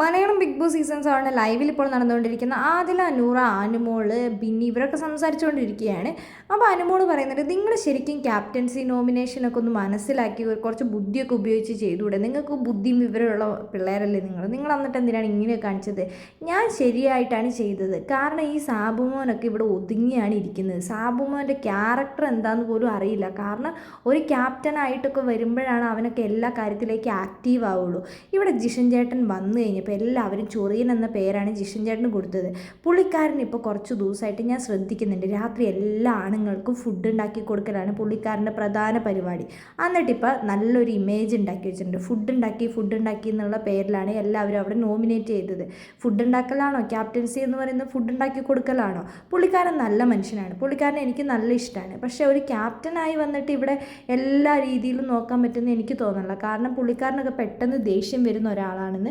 Malayalam Big Boss season സെവന്റെ ലൈവിൽ ഇപ്പോൾ നടന്നുകൊണ്ടിരിക്കുന്ന ആദില നൂറ അനുമോൾ ബിന്നി ഇവരൊക്കെ സംസാരിച്ചുകൊണ്ടിരിക്കുകയാണ്. അപ്പോൾ അനുമോൾ പറയുന്നത് നിങ്ങൾ ശരിക്കും ക്യാപ്റ്റൻസി നോമിനേഷനൊക്കെ ഒന്ന് മനസ്സിലാക്കി കുറച്ച് ബുദ്ധിയൊക്കെ ഉപയോഗിച്ച് ചെയ്തുകൂടെ? നിങ്ങൾക്ക് ബുദ്ധിയും വിവരമുള്ള പിള്ളേരല്ലേ നിങ്ങൾ? നിങ്ങൾ എന്നിട്ട് എന്തിനാണ് ഇങ്ങനെ കാണിച്ചത്? ഞാൻ ശരിയായിട്ടാണ് ചെയ്തത്. കാരണം ഈ സാബുമോനൊക്കെ ഇവിടെ ഒതുങ്ങിയാണ് ഇരിക്കുന്നത്. സാബുമോന്റെ ക്യാരക്ടർ എന്താണെന്ന് പോലും അറിയില്ല. കാരണം ഒരു ക്യാപ്റ്റനായിട്ടൊക്കെ വരുമ്പോഴാണ് അവനൊക്കെ എല്ലാ കാര്യത്തിലേക്ക് ആക്റ്റീവ് ആവുള്ളൂ. ഇവിടെ ജിഷൻ ചേട്ടൻ വന്നു എല്ലാവരും ചൊറിയൻ എന്ന പേരാണ് ജിഷൻ ചേട്ടന് കൊടുത്തത്. പുള്ളിക്കാരൻ ഇപ്പോൾ കുറച്ച് ദിവസമായിട്ട് ഞാൻ ശ്രദ്ധിക്കുന്നുണ്ട്. രാത്രി എല്ലാ ആണുങ്ങൾക്കും ഫുഡ് ഉണ്ടാക്കി കൊടുക്കലാണ് പുള്ളിക്കാരന്റെ പ്രധാന പരിപാടി. എന്നിട്ടിപ്പോൾ നല്ലൊരു ഇമേജ് ഉണ്ടാക്കി വെച്ചിട്ടുണ്ട്. ഫുഡ് ഉണ്ടാക്കി ഫുഡ് ഉണ്ടാക്കി എന്നുള്ള പേരിലാണ് എല്ലാവരും അവിടെ നോമിനേറ്റ് ചെയ്തത്. ഫുഡ് ഉണ്ടാക്കലാണോ? ക്യാപ്റ്റൻസി എന്ന് പറയുന്നത് ഫുഡ് ഉണ്ടാക്കി കൊടുക്കലാണോ? പുള്ളിക്കാരൻ നല്ല മനുഷ്യനാണ്. പുള്ളിക്കാരൻ എനിക്ക് നല്ല ഇഷ്ടമാണ്. പക്ഷേ ഒരു ക്യാപ്റ്റനായി വന്നിട്ട് ഇവിടെ എല്ലാ രീതിയിലും നോക്കാൻ പറ്റുമെന്ന് എനിക്ക് തോന്നുന്നില്ല. കാരണം പുള്ളിക്കാരനൊക്കെ പെട്ടെന്ന് ദേഷ്യം വരുന്ന ഒരാളാണെന്ന്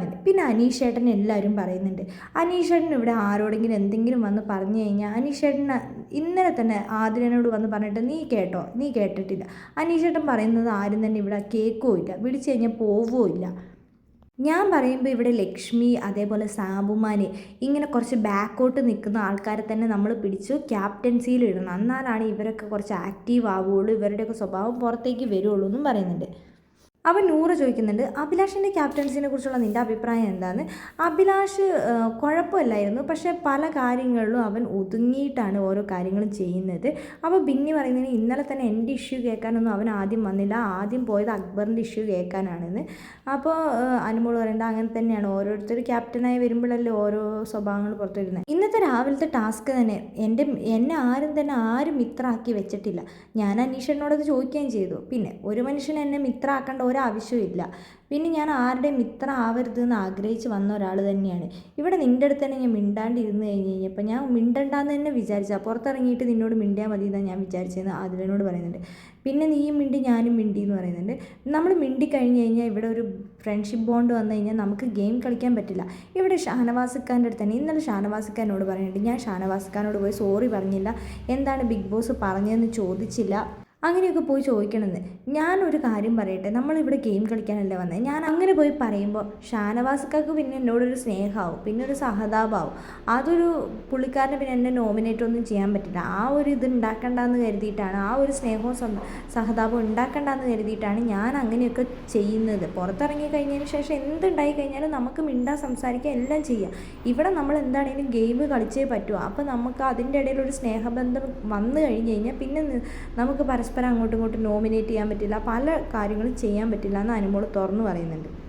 പറയുന്നുണ്ട് പിന്നെ അനീഷേട്ടൻ എല്ലാവരും പറയുന്നുണ്ട്. അനീഷേട്ടൻ ഇവിടെ ആരോടെങ്കിലും എന്തെങ്കിലും വന്ന് പറഞ്ഞു കഴിഞ്ഞാൽ അനീഷേട്ടൻ ഇന്നലെ തന്നെ ആതിരനോട് വന്ന് പറഞ്ഞിട്ട് നീ കേട്ടോ നീ കേട്ടിട്ടില്ല. അനീഷേട്ടൻ പറയുന്നത് ആരും തന്നെ ഇവിടെ കേൾക്കുകയോ ഇല്ല. വിളിച്ചു കഴിഞ്ഞാൽ പോവുകയോ ഇല്ല. ഞാൻ പറയുമ്പോൾ ഇവിടെ ലക്ഷ്മി അതേപോലെ സാബുമാനെ ഇങ്ങനെ കുറച്ച് ബാക്കോട്ട് നിൽക്കുന്ന ആൾക്കാരെ തന്നെ നമ്മൾ പിടിച്ച് ക്യാപ്റ്റൻസിയിൽ ഇടണം എന്നാലാണ് ഇവരൊക്കെ കുറച്ച് ആക്റ്റീവ് ആവുകയുള്ളൂ. ഇവരുടെയൊക്കെ സ്വഭാവം പുറത്തേക്ക് വരുള്ളൂ എന്നും പറയുന്നുണ്ട്. അവൻ നൂറ് ചോദിക്കുന്നുണ്ട് അഭിലാഷിന്റെ ക്യാപ്റ്റൻസിനെ കുറിച്ചുള്ള നിന്റെ അഭിപ്രായം എന്താണ് അഭിലാഷ് കുഴപ്പമില്ലായിരുന്നു. പക്ഷേ പല കാര്യങ്ങളിലും അവൻ ഒതുങ്ങിയിട്ടാണ് ഓരോ കാര്യങ്ങളും ചെയ്യുന്നത്. അപ്പോൾ ബിന്നി പറയുന്നതിന് ഇന്നലെ തന്നെ എന്റെ ഇഷ്യൂ കേൾക്കാനൊന്നും അവൻ ആദ്യം വന്നില്ല. ആദ്യം പോയത് അക്ബറിന്റെ ഇഷ്യൂ കേൾക്കാനാണെന്ന്. അപ്പോൾ അനുമോൾ പറയേണ്ട അങ്ങനെ തന്നെയാണ്. ഓരോരുത്തർ ക്യാപ്റ്റനായി വരുമ്പോഴല്ലേ ഓരോ സ്വഭാവങ്ങൾ പുറത്തു വരുന്നത് ഇന്നത്തെ രാവിലത്തെ ടാസ്ക് തന്നെ എന്റെ എന്നെ ആരും തന്നെ ആരും മിത്രമാക്കി വെച്ചിട്ടില്ല. ഞാൻ അനീഷനോടത് ചോദിക്കുകയും ചെയ്തു. പിന്നെ ഒരു മനുഷ്യൻ എന്നെ മിത്രമാക്കേണ്ട ഒരാവശ്യമില്ല പിന്നെ ഞാൻ ആരുടെയും മിത്രം ആവരുത് എന്ന് ആഗ്രഹിച്ച് വന്ന ഒരാൾ തന്നെയാണ്. ഇവിടെ നിന്റെ അടുത്ത് തന്നെ ഞാൻ മിണ്ടാണ്ടിരുന്ന് കഴിഞ്ഞ് കഴിഞ്ഞപ്പോൾ ഞാൻ മിണ്ടണ്ടെന്ന് തന്നെ വിചാരിച്ചാൽ പുറത്തിറങ്ങിയിട്ട് നിന്നോട് മിണ്ടിയാൽ മതി എന്നാണ് ഞാൻ വിചാരിച്ചതെന്ന് ആതിരനോട് പറയുന്നുണ്ട്. പിന്നെ നീയും മിണ്ടി ഞാനും മിണ്ടി എന്ന് പറയുന്നുണ്ട്. നമ്മൾ മിണ്ടി കഴിഞ്ഞ് കഴിഞ്ഞാൽ ഇവിടെ ഒരു ഫ്രണ്ട്ഷിപ്പ് ബോണ്ട് വന്നു കഴിഞ്ഞാൽ നമുക്ക് ഗെയിം കളിക്കാൻ പറ്റില്ല. ഇവിടെ ഷാനവാസിക്കാന്റെ അടുത്ത് തന്നെ ഇന്നലെ ഷാനവാസിക്കാനോട് പറയുന്നുണ്ട്. ഞാൻ ഷാനവാസിക്കാനോട് പോയി സോറി പറഞ്ഞില്ല. എന്താണ് ബിഗ് ബോസ് പറഞ്ഞതെന്ന് ചോദിച്ചില്ല. അങ്ങനെയൊക്കെ പോയി ചോദിക്കണമെന്ന് ഞാനൊരു കാര്യം പറയട്ടെ നമ്മളിവിടെ ഗെയിം കളിക്കാനല്ലേ വന്നത് ഞാൻ അങ്ങനെ പോയി പറയുമ്പോൾ ഷാനവാസക്കാർക്ക് പിന്നെ എന്നോടൊരു സ്നേഹമാവും പിന്നെ ഒരു സഹതാപമാവും. അതൊരു പുള്ളിക്കാരനെ പിന്നെ എന്നെ നോമിനേറ്റ് ഒന്നും ചെയ്യാൻ പറ്റില്ല. ആ ഒരു ഇത് ഉണ്ടാക്കണ്ടെന്ന് കരുതിയിട്ടാണ് ആ ഒരു സ്നേഹവും സഹതാപവും ഉണ്ടാക്കണ്ടെന്ന് കരുതിയിട്ടാണ് ഞാൻ അങ്ങനെയൊക്കെ ചെയ്യുന്നത്. പുറത്തിറങ്ങി കഴിഞ്ഞതിന് ശേഷം എന്തുണ്ടായി കഴിഞ്ഞാലും നമുക്ക് മിണ്ടാ സംസാരിക്കുക എല്ലാം ചെയ്യാം. ഇവിടെ നമ്മൾ എന്താണെങ്കിലും ഗെയിം കളിച്ചേ പറ്റുമോ അപ്പോൾ നമുക്ക് അതിന്റെ ഇടയിൽ ഒരു സ്നേഹബന്ധം വന്നു കഴിഞ്ഞ് കഴിഞ്ഞാൽ പിന്നെ നമുക്ക് പരസ്പരം അങ്ങോട്ടും ഇങ്ങോട്ടും നോമിനേറ്റ് ചെയ്യാൻ പറ്റില്ല. പല കാര്യങ്ങളും ചെയ്യാൻ പറ്റില്ല എന്ന് അനുമോൾ തുറന്നു പറയുന്നുണ്ട്.